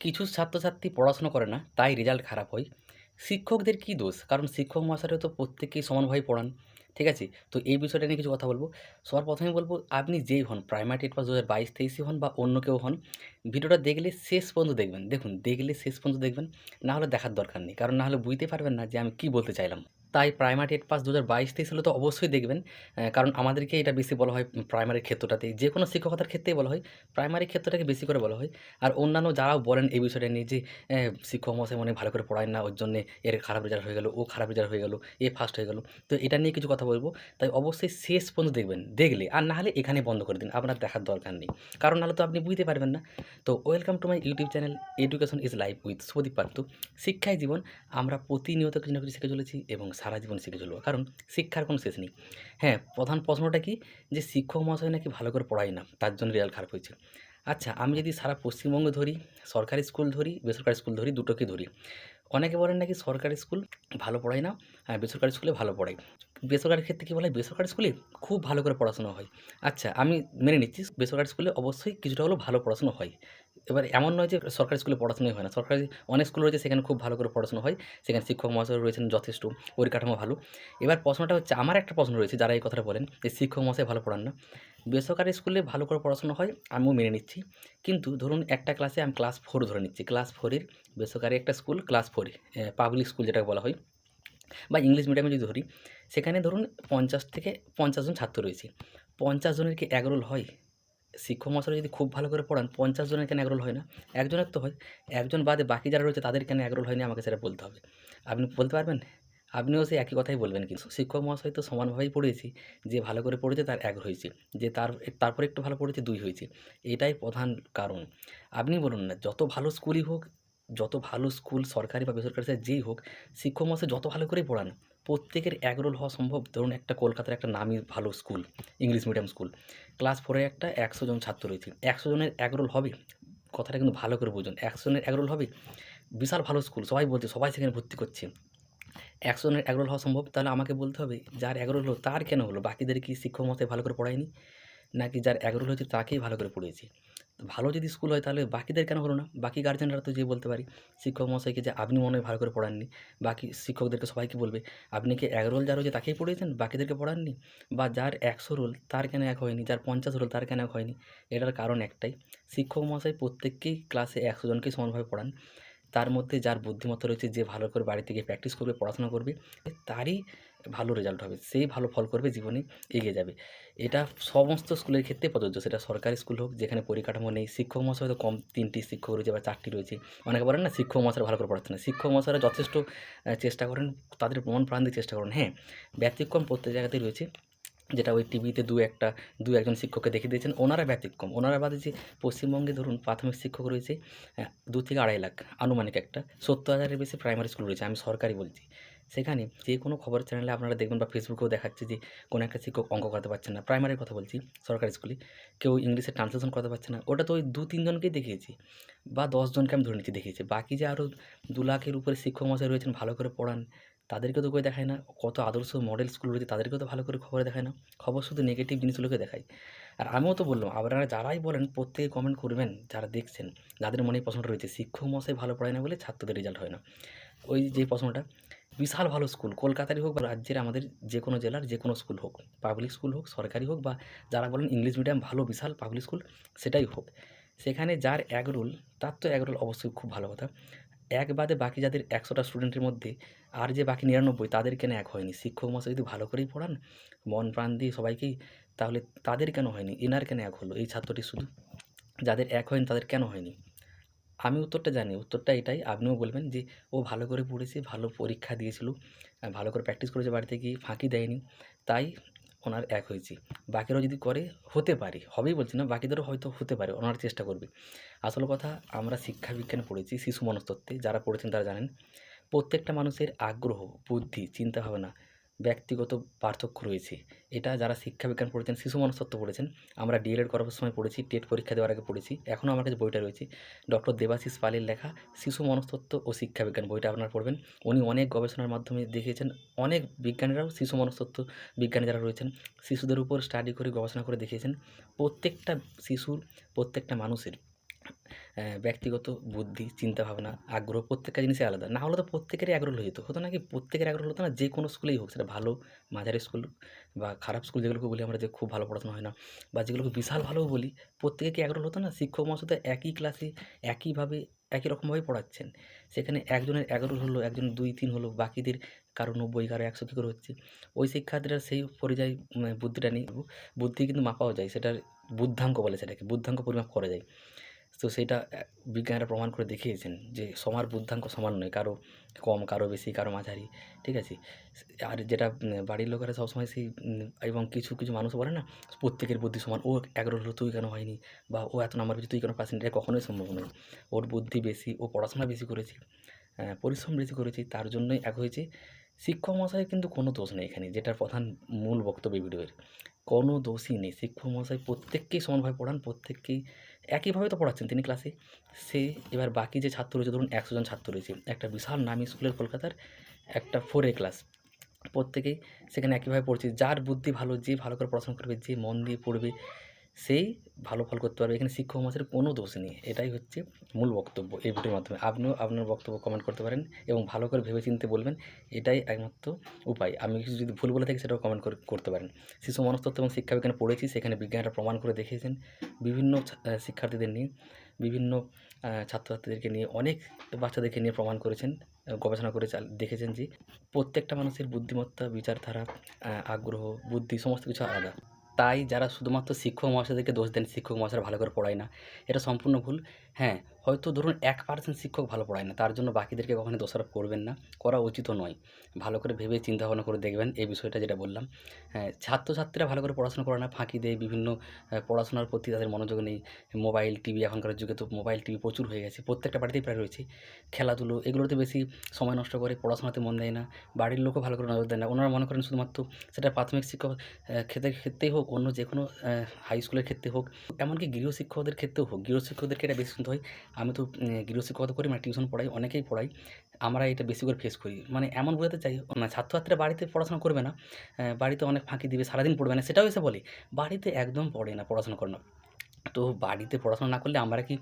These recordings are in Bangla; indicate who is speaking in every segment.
Speaker 1: কিছু ছাত্রছাত্রী পড়াশোনা করে না, তাই রেজাল্ট খারাপ হয়। শিক্ষকদের কী দোষ? কারণ শিক্ষক মহাশয়রা তো প্রত্যেককেই সমানভাবে পড়ান, ঠিক আছে? তো এই বিষয়টা নিয়ে কিছু কথা বলব। সবার প্রথমে বলব, আপনি যেই হন প্রাইমারি টেট পাস দু হাজার বাইশ তেইশে হন বা অন্য কেউ হন, ভিডিওটা দেখলে শেষ পর্যন্ত দেখবেন। দেখুন, দেখলে শেষ পর্যন্ত দেখবেন, না হলে দেখার দরকার নেই। কারণ না হলে বুঝতে পারবেন না যে আমি কী বলতে চাইলাম। তাই প্রাইমারি টেট পাস দু হাজার বাইশ তেইশ হলে তো অবশ্যই দেখবেন কারণ আমাদেরকে এটা বেশি বলা হয় প্রাইমারি ক্ষেত্রটাতে যে কোনো শিক্ষকতার ক্ষেত্রেই বলা হয় প্রাইমারি ক্ষেত্রটাকে বেশি করে বলা হয়। আর অন্যান্য যারাও বলেন এই বিষয়টা নিয়ে যে শিক্ষক মশাই মনে ভালো করে পড়ায় না ওর জন্যে এর খারাপ রেজাল্ট হয়ে গেল, ও খারাপ রেজাল্ট হয়ে গেল, এ ফার্স্ট হয়ে গেল। তো এটা নিয়ে কিছু কথা বলব। তাই অবশ্যই শেষ পর্যন্ত দেখবেন, দেখলে, আর না হলে এখানে বন্ধ করে দিন, আপনার দেখার দরকার নেই। কারণ নাহলে তো আপনি বুঝতে পারবেন না। তো welcome to my YouTube channel education is life with Sudip Partha শিক্ষায় জীবন, আমরা প্রতিনিয়ত কিছু না কিছু শিখে চলেছি এবং সারা জীবন শিখে চলবো। কারণ শিক্ষার কোনো শেষ নেই। হ্যাঁ প্রধান প্রশ্নটা কি? যে শিক্ষক মহাশয় নাকি ভালো করে পড়ায় না? তার জন্য রেজাল্ট খারাপ হয়েছে। আচ্ছা আমি যদি সারা পশ্চিমবঙ্গ ধরি, সরকারি স্কুল ধরি, বেসরকারি স্কুল ধরি, দুটোকে ধরি। অনেকে বলেন নাকি সরকারি স্কুল ভালো পড়ায় না আর বেসরকারি স্কুলে ভালো পড়ায়। বেসরকারি ক্ষেত্রে কী বলে? বেসরকারি স্কুলে খুব ভালো করে পড়াশোনা হয়। আচ্ছা আমি মেনে নিচ্ছি, বেসরকারি স্কুলে অবশ্যই কিছুটা হলেও ভালো পড়াশোনা হয়। এবার এমন নয় যে সরকারি স্কুলে পড়াশোনাই হয় না। সরকারি অনেক স্কুল রয়েছে সেখানে খুব ভালো করে পড়াশোনা হয়। সেখানে শিক্ষক মহাশয় রয়েছেন যথেষ্ট, পরিকাঠামো ভালো। এবার প্রশ্নটা হচ্ছে, আমার একটা প্রশ্ন রয়েছে যারা এই কথাটা বলেন যে শিক্ষক মহাশয় ভালো পড়ান না। বেসরকারি স্কুলে ভালো করে পড়াশোনা হয় আমিও মেনে নিচ্ছি। কিন্তু ধরুন একটা ক্লাসে আমি ক্লাস ফোর ধরে নিচ্ছি। ক্লাস ফোরের বেসরকারি একটা স্কুল ক্লাস ফোরে পাবলিক স্কুল যেটাকে বলা হয়। বা ইংলিশ মিডিয়ামে যদি ধরি, সেখানে ধরুন পঞ্চাশ থেকে পঞ্চাশ জন ছাত্র রয়েছে। পঞ্চাশ জনের কি এগরোল হয়? শিক্ষক মশাই যদি খুব ভালো করে পড়ান, পঞ্চাশ জনের কেন এগরোল হয় না? একজনের তো হয়। একজন বাদে বাকি যারা রয়েছে, তাদের কেন এগরোল হয়নি? আমাকে সেটা বলতে হবে। আপনি বলতে পারবেন? আপনিও সেই একই কথাই বলবেন কিন্তু। শিক্ষক মহাশয় তো সমানভাবেই পড়েছি যে ভালো করে পড়েছে তার এক হয়েছে, যে তার তারপরে একটু ভালো পড়েছে দুই হয়েছে। এটাই প্রধান কারণ। আপনি বলুন না, যত ভালো স্কুলই হোক, যত ভালো স্কুল সরকারি বা বেসরকারি যেই হোক, শিক্ষক মহাশয় যত ভালো করেই পড়ান প্রত্যেকের এগরোল হওয়া সম্ভব? ধরুন একটা কলকাতার একটা নামি ভালো school, English medium school. Class ফোরে একটা একশো জন ছাত্র রয়েছে। একশো জনের এগরোল হবে? কথাটা কিন্তু ভালো করে বুঝুন। একশো জনের এগরোল হবে? বিশাল ভালো স্কুল, সবাই বলছে, সবাই সেখানে ভর্তি করছে। একশো জনের এগরোল হওয়া সম্ভব? তাহলে আমাকে বলতে হবে, যার এগরোল হলো তার কেন হলো? বাকিদের কি শিক্ষক মশাই ভালো করে পড়ায়নি? নাকি যার এগরোল হয়েছে তাকেই ভালো করে পড়িয়েছে? ভালো যদি স্কুল হয় তাহলে বাকিদের কেন হলো না? বাকি গার্জেনরা তো যে বলতে পারি, শিক্ষক মশাইকে যে আপনি মনে হয় ভালো করে পড়াননি, বাকি শিক্ষকদেরকে সবাইকে বলবে, আপনি কি এক রোল যার হয়েছে তাকেই পড়িয়েছেন, বাকিদেরকে পড়াননি? বা যার একশো রোল তার কেন এক হয়নি, যার পঞ্চাশ রোল তার কেন এক হয়নি? এটার কারণ একটাই, শিক্ষক মশাই প্রত্যেককেই ক্লাসে একশো জনকেই সমানভাবে পড়ান। তার মধ্যে যার বুদ্ধিমত্তা রয়েছে যে ভালো করে বাড়ি থেকে প্র্যাকটিস করবে, পড়াশোনা করবে, তারই ভালো রেজাল্ট হবে। সেই ভালো ফল করবে জীবনে এগিয়ে যাবে। এটা সমস্ত স্কুলের ক্ষেত্রে প্রযোজ্য। সেটা সরকারি স্কুল হোক যেখানে পরিকাঠামো নেই। শিক্ষক মশাই হয়তো কম তিনটি শিক্ষক রয়েছে বা চারটি রয়েছে। অনেকে বলেন না শিক্ষক মশাই ভালো করে পড়াচ্ছে না। শিক্ষক মশাইরা যথেষ্ট চেষ্টা করেন তাদের প্রমাণ প্রাণ দিয়ে চেষ্টা করেন। হ্যাঁ ব্যতিক্রম প্রত্যেক জায়গাতেই রয়েছে। যেটা ওই টিভিতে দু একটা দু একজন শিক্ষককে দেখিয়ে দিয়েছেন ওনারা ব্যতিক্রম। ওনারা বাদে যে পশ্চিমবঙ্গে ধরুন প্রাথমিক শিক্ষক রয়েছে আহ, দু থেকে আড়াই লাখ আনুমানিক একটা। সত্তর হাজারের বেশি প্রাইমারি স্কুল রয়েছে। আমি সরকারি বলছি। সেখানে যে কোনো খবর চ্যানেলে আপনারা দেখবেন বা ফেসবুকেও দেখাচ্ছে যে কোনো একটা শিক্ষক অঙ্ক করাতে পারছেন না। প্রাইমারির কথা বলছি, সরকারি স্কুলে কেউ ইংলিশে ট্রান্সলেশন করতে পারছে না। ওটা তো ওই দু তিনজনকেই দেখিয়েছি বা দশজনকে আমি ধরে নিচ্ছি দেখিয়েছি। বাকি যে আরও দু লাখের উপরে শিক্ষক মশাই রয়েছেন, ভালো করে পড়ান তাদেরকে তো করে দেখায় না। কত আদর্শ মডেল স্কুল রয়েছে, তাদেরকেও তো ভালো করে খবর দেখায় না। খবর শুধু নেগেটিভ জিনিসগুলোকে দেখায়। আর আমিও তো বললাম, আপনারা যারাই বলেন, প্রত্যেকে কমেন্ট করবেন, যারা দেখছেন, যাদের মনে প্রশ্নটা রয়েছে, শিক্ষক মশাই ভালো পড়ায় না বলে ছাত্রদের রেজাল্ট হয় না। ওই যে প্রশ্নটা, বিশাল ভালো স্কুল কলকাতারই হোক বা রাজ্যের আমাদের যে কোনো জেলার যে কোনো স্কুল হোক পাবলিক স্কুল হোক, সরকারি হোক বা যারা বলেন ইংলিশ মিডিয়াম ভালো, বিশাল পাবলিক স্কুল সেটাই হোক। সেখানে যার এক রোল তার তো এক রোল অবশ্যই খুব ভালো কথা। এক বাদে বাকি যাদের একশোটা স্টুডেন্টের মধ্যে, আর যে বাকি নিরানব্বই তাদের কেন এক হয়নি? শিক্ষক মশাই যদি ভালো করেই পড়ান, মন প্রাণ দিয়ে সবাইকেই, তাহলে তাদের কেন হয়নি? এনার কেন এক হলো? এই ছাত্রটি শুধু যাদের এক হয়নি তাদের কেন হয়নি? আমি উত্তরটা জানি। উত্তরটা এটাই। আপনিও বলবেন যে, ও ভালো করে পড়েছে, ভালো পরীক্ষা দিয়েছিল ভালো করে প্র্যাকটিস করেছে বাড়িতে গিয়ে, ফাঁকি দেয়নি। তাই ওনার এক হয়েছি। বাকিরাও যদি করে, হতে পারে। হবেই বলছি না, বাকিদেরও হয়তো হতে পারে, ওনার চেষ্টা করবে। আসল কথা, আমরা শিক্ষা বিজ্ঞান পড়েছি, শিশু মনস্তত্ত্বে, যারা পড়েছেন তারা জানেন, প্রত্যেকটা মানুষের আগ্রহ, বুদ্ধি চিন্তাভাবনা ব্যক্তিগত পার্থক্য রয়েছে। এটা যারা শিক্ষা বিজ্ঞান পড়েছেন, শিশু মনস্তত্ত্ব পড়েছেন, আমরা ডিএলএড করার সময় পড়েছি, টেট পরীক্ষা দেওয়ার আগে পড়েছি। এখনও আমার কাছে বইটা রয়েছে। ডক্টর দেবাশিস পালের লেখা শিশু মনস্তত্ত্ব ও শিক্ষা বিজ্ঞান বইটা আপনারা পড়বেন। উনি অনেক গবেষণার মাধ্যমে দেখিয়েছেন, অনেক বিজ্ঞানীরাও শিশু মনস্তত্ত্ব বিজ্ঞানী যারা রয়েছেন, শিশুদের উপর স্টাডি করে, গবেষণা করে দেখিয়েছেন। প্রত্যেকটা শিশুর, প্রত্যেকটা মানুষের ব্যক্তিগত বুদ্ধি, চিন্তাভাবনা, আগ্রহ প্রত্যেকটা জিনিসই আলাদা। না হলে তো প্রত্যেকেরই আগ্রহ। হতো না কি প্রত্যেকের আগ্রহ হতো না যে কোনো স্কুলেই হোক সেটা ভালো, মাঝারি স্কুল বা খারাপ স্কুল যেগুলোকে বলি আমরা যে খুব ভালো পড়াশোনা হয় না বা যেগুলোকে বিশাল ভালোও বলি, প্রত্যেকে কি আগ্রহ হতো না? শিক্ষক মহাশয় একই ক্লাসে একইভাবে একই রকমভাবেই পড়াচ্ছেন। সেখানে একজনের ১১ হলো, একজনের ২, ৩ হলো, বাকিদের কারও ৯০, কারও ১০০ কি করে হচ্ছে? ওই শিক্ষার্থীরা সেই পর্যায়ে বুদ্ধিটা নিয়ে বুদ্ধি কিন্তু মাপাও যায়। সেটার বুদ্ধাঙ্ক বলে সেটাকে। বুদ্ধাঙ্ক পরিমাপ করা যায়। তো সেটা বিজ্ঞানীরা প্রমাণ করে দেখিয়েছেন যে সবার বুদ্ধাঙ্ক সমান নয়। কারও কম, কারও বেশি, কারও মাঝারি। ঠিক আছে? আর যেটা বাড়ির লোকেরা সবসময় সেই এবং কিছু, কিছু মানুষ বলে না প্রত্যেকের বুদ্ধি সমান। ও ১১ হলো তুই কেন হয়নি? বা ও এত নাম্বার পেয়েছে তুই কেন পাসনি? এটা কখনোই সম্ভব নয়। ওর বুদ্ধি বেশি, ও পড়াশোনা বেশি করেছে, পরিশ্রম বেশি করেছে তার জন্যই এক হয়েছে। শিক্ষক মহাশয়ের কিন্তু কোনো দোষ নেই এখানে যেটার প্রধান মূল বক্তব্য ভিডিওর। কোনো দোষই নেই। শিক্ষক মহাশয় প্রত্যেককেই সমানভাবে পড়ান, প্রত্যেককেই একইভাবে তো পড়াচ্ছেন তিনি ক্লাসে। সে এবার বাকি যে ছাত্র রয়েছে ধরুন ১০০ জন ছাত্র রয়েছে। একটা বিশাল নামি স্কুলের কলকাতার একটা 4 এ ক্লাস। প্রত্যেকেই সেখানে একইভাবে পড়ছে। যার বুদ্ধি ভালো, যে ভালো করে পড়াশোনা করবে, যে মন দিয়ে পড়বে, সেই ভালো ফল করতে পারবে। এখানে শিক্ষক মহাশয়ের কোনো দোষ নেই। এটাই হচ্ছে মূল বক্তব্য এই ভিডিওর মাধ্যমে। আপনিও আপনার বক্তব্য কমেন্ট করতে পারেন এবং ভালো করে ভেবেচিন্তে বলবেন। এটাই একমাত্র উপায়। আমি কিছু যদি ভুল বলে থাকি সেটাও কমেন্ট করে করতে পারেন। শিশু মনস্তত্ত্ব এবং শিক্ষাবিজ্ঞানে পড়েছি। সেখানে বিজ্ঞানীরা প্রমাণ করে দেখিয়েছেন। বিভিন্ন শিক্ষার্থীদের নিয়ে, বিভিন্ন ছাত্রছাত্রীদেরকে নিয়ে, অনেক বাচ্চাদেরকে নিয়ে প্রমাণ করেছেন। গবেষণা করে দেখেছেন যে প্রত্যেকটা মানুষের বুদ্ধিমত্তা, বিচারধারা, আগ্রহ, বুদ্ধি সমস্ত কিছু আলাদা। তাই যারা শুধুমাত্র শিক্ষক মহাশয়দেরকে দোষ দেন, শিক্ষক মহাশয়রা ভালো করে পড়ায় না। এটা সম্পূর্ণ ভুল। হ্যাঁ, হয়তো ধরুন এক পার্সেন্ট শিক্ষক ভালো পড়ায় না। তার জন্য বাকিদেরকে কখনোই দোষারোপ করবেন না। করা উচিতও নয়। ভালো করে ভেবে চিন্তাভাবনা করে দেখবেন এই বিষয়টা যেটা বললাম। হ্যাঁ, ছাত্রছাত্রীরা ভালো করে পড়াশোনা করে না, ফাঁকি দেয়। বিভিন্ন পড়াশোনার প্রতি তাদের মনোযোগ নেই। মোবাইল, টিভি এখনকার যুগে তো মোবাইল, টিভি প্রচুর হয়ে গেছে। প্রত্যেকটা বাড়িতেই প্রায় রয়েছে। খেলাধুলো এগুলোতে বেশি সময় নষ্ট করে, পড়াশোনাতে মন দেয় না। বাড়ির লোকও ভালো করে নজর দেয় না। ওনারা মনে করেন শুধুমাত্র সেটা প্রাথমিক শিক্ষক ক্ষেত্রে ক্ষেত্রেই হোক, অন্য যে কোনো হাই স্কুলের ক্ষেত্রে হোক, এমনকি গৃহশিক্ষকদের ক্ষেত্রেও হোক। গৃহশিক্ষকদেরকে এটা বেশি শুনতে হয়। আমি তো গৃহশিক্ষকতা করি মানে টিউশন পড়াই, অনেকেই পড়াই। আমরা এটা বেশি করে ফেস করি। মানে এমন বোঝাতে চাই মানে ছাত্রছাত্রীরা বাড়িতে পড়াশোনা করবে না। বাড়িতে অনেক ফাঁকি দিবে, সারাদিন পড়বে না সেটাও এসে বলে। বাড়িতে একদম পড়ে না, পড়াশোনা করে না। তো বাড়িতে পড়াশোনা না করলে আমরা কি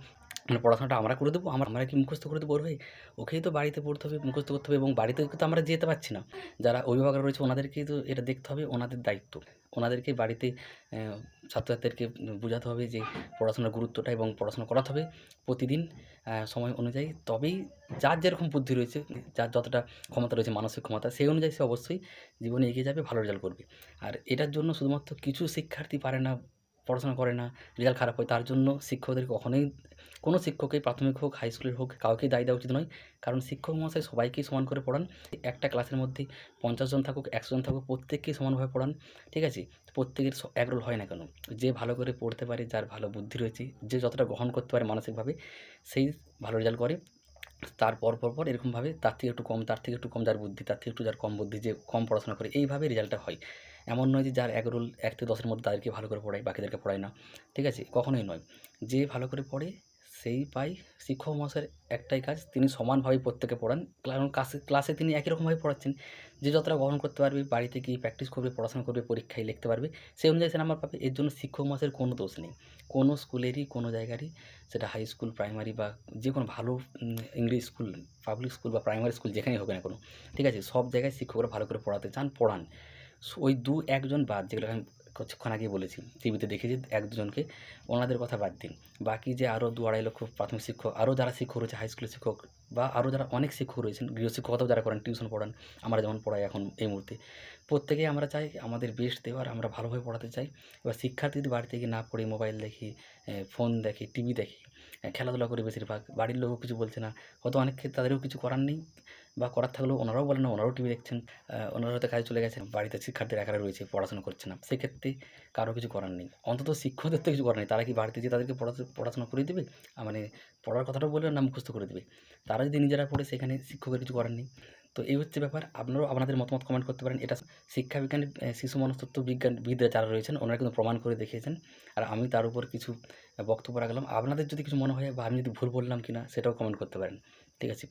Speaker 1: মানে পড়াশোনাটা আমরা করে দেবো? আমরা আমরা কি মুখস্থ করে দেবো ওর হয়ে? ওকেই তো বাড়িতে পড়তে হবে, মুখস্থ করতে হবে এবং বাড়িতে তো আমরা যেতে পারছি না। যারা অভিভাবকরা রয়েছে ওনাদেরকেই তো এটা দেখতে হবে, ওনাদের দায়িত্ব। ওনাদেরকে বাড়িতে ছাত্রছাত্রীদেরকে বোঝাতে হবে যে পড়াশোনার গুরুত্বটা এবং পড়াশোনা করাতে হবে প্রতিদিন সময় অনুযায়ী। তবেই যার যেরকম বুদ্ধি রয়েছে, যার যতটা ক্ষমতা রয়েছে মানসিক ক্ষমতা, সেই অনুযায়ী সে অবশ্যই জীবনে এগিয়ে যাবে, ভালো রেজাল্ট করবে। আর এটার জন্য শুধুমাত্র কিছু শিক্ষার্থী পারে না, পড়াশোনা করে না, রেজাল্ট খারাপ হয় তার জন্য শিক্ষকদের কখনোই কোনো শিক্ষকই প্রাথমিক হোক, হাই স্কুলের হোক কাউকেই দায়ী দেওয়া উচিত নয়। কারণ শিক্ষক মহাশয় সবাইকেই সমান করে পড়ান। একটা ক্লাসের মধ্যে ৫০ জন থাকুক, ১০০ জন থাকুক প্রত্যেককেই সমানভাবে পড়ান। ঠিক আছে? প্রত্যেকের স একরোল হয় না কেন? যে ভালো করে পড়তে পারে, যার ভালো বুদ্ধি রয়েছে, যে যতটা গ্রহণ করতে পারে মানসিকভাবে, সেই ভালো রেজাল্ট করে। তার পর, পর, পর এরকমভাবে তার থেকে একটু কম, তার থেকে একটু কম যার বুদ্ধি, তার থেকে একটু যার কম বুদ্ধি, যে কম পড়াশোনা করে এইভাবে রেজাল্টটা হয়। এমন নয় যে যার একরোল ১ থেকে ১০ এর মধ্যে তাদেরকে ভালো করে পড়ায় বাকিদেরকে পড়ায় না। ঠিক আছে? কখনোই নয়। যে ভালো করে পড়ে সেই পায়। শিক্ষক মহাশয়ের একটাই কাজ তিনি সমানভাবে প্রত্যেককে পড়ান। কারণ ক্লাসে ক্লাসে তিনি একই রকমভাবে পড়াচ্ছেন। যে যতটা গ্রহণ করতে পারবে, বাড়িতে গিয়ে প্র্যাকটিস করবে, পড়াশোনা করবে, পরীক্ষায় লিখতে পারবে, সেই অনুযায়ী সে নাম্বার পাবে। এর জন্য শিক্ষক মহাশয়ের কোনো দোষ নেই। কোনো স্কুলেরই, কোনো জায়গারই সেটা হাই স্কুল, প্রাইমারি বা যে কোনো ভালো ইংলিশ স্কুল, পাবলিক স্কুল বা প্রাইমারি স্কুল যেখানেই হোক না কোনো ঠিক আছে? সব জায়গায় শিক্ষকরা ভালো করে পড়াতে চান, পড়ান। ওই দু একজন বাদ যেগুলো আমি কিছুক্ষণ আগেই বলেছি। টিভিতে দেখেছি ১-২ জনকে, ওনাদের কথা বাদ দিন। বাকি যে আরও ২-২.৫ লক্ষ প্রাথমিক শিক্ষক, আরও যারা শিক্ষক রয়েছে হাই স্কুলের শিক্ষক বা আরও যারা অনেক শিক্ষক রয়েছেন, গৃহশিক্ষকতাও যারা করেন, টিউশন পড়ান, আমরা যেমন পড়াই এখন এই মুহূর্তে। প্রত্যেকেই আমরা চাই আমাদের বেস্ট দেওয়ার, আমরা ভালোভাবে পড়াতে চাই। এবার শিক্ষার্থী যদি বাড়িতে গিয়ে না পড়ে মোবাইল দেখি ফোন দেখি টিভি দেখি খেলাধুলা করে বেশিরভাগ, বাড়ির লোকও কিছু বলছে না। হয়তো অনেক ক্ষেত্রে তাদেরও কিছু করার নেই বা করার থাকলেও ওনারাও বলেন না, ওনারাও টিভি দেখছেন। ওনারা হয়তো কাজে চলে গেছেন। বাড়িতে শিক্ষার্থীরা একারা রয়েছে, পড়াশোনা করছে না। সেক্ষেত্রে কারও কিছু করার নেই। অন্তত শিক্ষকদের তো কিছু করার নেই। তারা কি বাড়িতে যেয়ে তাদেরকে পড়াশোনা করিয়ে দেবে? মানে পড়ার কথাটাও বলবে না মুখস্থ করে দেবে? তারা যদি নিজেরা পড়ে সেখানে শিক্ষকের কিছু করার নেই। তো এই হচ্ছে ব্যাপার। আপনারাও আপনাদের মতামত কমেন্ট করতে পারেন। এটা শিক্ষা বিজ্ঞানের শিশু মনস্তত্ত্ব বিজ্ঞানবিদরা যারা রয়েছেন ওনারা কিন্তু প্রমাণ করে দেখিয়েছেন। আর আমি তার উপর কিছু বক্তব্য রাখলাম। আপনাদের যদি কিছু মনে হয় বা আমি যদি ভুল বললাম কিনা সেটাও কমেন্ট করতে পারেন। ঠিক আছে?